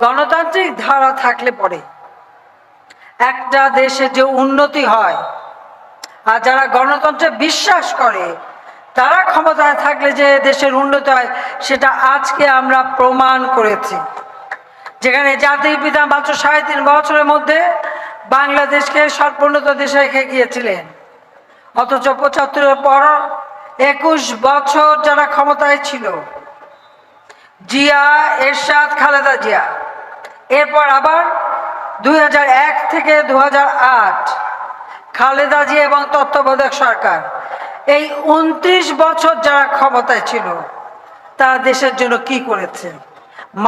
গণতান্ত্রিক ধারা থাকলে পরে একটা দেশে যে উন্নতি হয়, আর যারা গণতন্ত্রে বিশ্বাস করে, তারা ক্ষমতায় থাকলে যে দেশের উন্নতি হয়, সেটা আজকে আমরা প্রমাণ করেছি। যেখানে জাতির পিতা মাত্র সাড়ে তিন বছরের মধ্যে বাংলাদেশকে সর্বোন্নত দেশে রেখে গিয়েছিলেন। অথচ পঁচাত্তরের পর একুশ বছর যারা ক্ষমতায় ছিল, জিয়া, এরশাদ, খালেদা জিয়া এরপর আবার দু হাজার এক থেকে দু হাজার আট, খালেদা জিয়া এবং তত্ত্বাবধায়ক সরকার। এই উনত্রিশ বছর যারা ক্ষমতায় ছিল, তারা দেশের জন্য কি করেছে?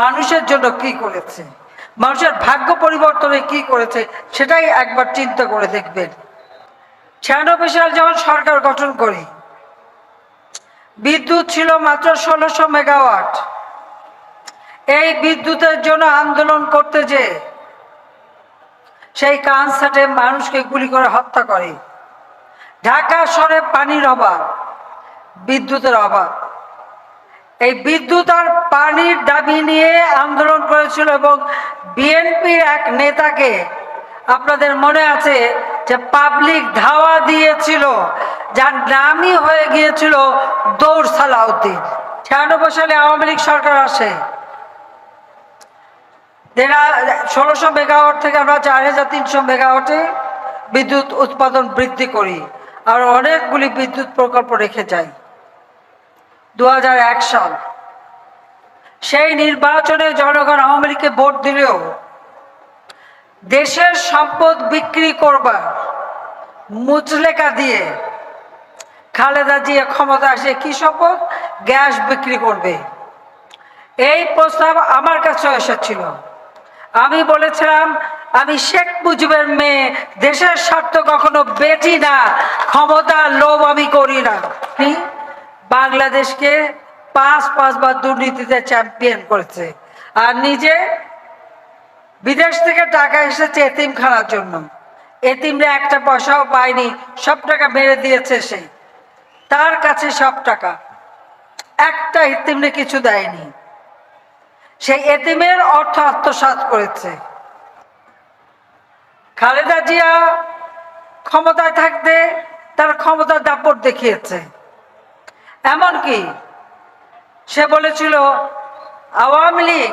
মানুষের জন্য কি করেছে? মানুষের ভাগ্য পরিবর্তনে কি করেছে? সেটাই একবার চিন্তা করে দেখবেন। ছিয়ানব্বই সাল যখন সরকার গঠন করি, বিদ্যুৎ ছিল মাত্র ষোলোশো মেগাওয়াট। এই বিদ্যুতের জন্য আন্দোলন করতে যে সেই কানসার্টে মানুষকে গুলি করে হত্যা করে। ঢাকা শহরে পানির অভাব, বিদ্যুতের অভাব। এই বিদ্যুৎ আর পানির দাবি নিয়ে আন্দোলন করেছিল এবং বিএনপির এক নেতাকে আপনাদের মনে আছে যে পাবলিক ধাওয়া দিয়েছিল, যার নামই হয়ে গিয়েছিল দৌড় সালাউদ্দিন। ছিয়ানব্বই সালে আওয়ামী লীগ সরকার আসে। ষোলোশো মেগাওয়াট থেকে আমরা চার হাজার তিনশো মেগাওয়াটে বিদ্যুৎ উৎপাদন বৃদ্ধি করি আর অনেকগুলি বিদ্যুৎ প্রকল্প রেখে যাই। দু হাজার এক সাল। সেই নির্বাচনে জনগণ আওয়ামী লীগকে ভোট দিলেও দেশের সম্পদ বিক্রি করবার মুচলেকা দিয়ে খালেদা জিয়া ক্ষমতা আসে কি সম্পদ? গ্যাস বিক্রি করবে। এই প্রস্তাব আমার কাছে এসেছিল। আমি বলেছিলাম, আমি শেখ মুজিবের মেয়ে, দেশের স্বার্থ কখনো বেটি না, ক্ষমতা লোভ আমি করি না। বাংলাদেশকে পাঁচ, পাঁচবার দুর্নীতিতে চ্যাম্পিয়ন করেছে। আর নিজে বিদেশ থেকে টাকা এসেছে এতিমখানার জন্য। এতিমরা একটা পয়সাও পায়নি, সব টাকা মেরে দিয়েছে সে। তার কাছে সব টাকা। একটা এতিমরে কিছু দেয়নি। সেই এতিমের অর্থ আত্মসাত করেছে। খালেদা জিয়া ক্ষমতায় থাকতে তার ক্ষমতার দাপট দেখিয়েছে। এমনকি সে বলেছিল, আওয়ামী লীগ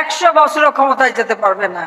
একশো বছরও ক্ষমতায় যেতে পারবে না।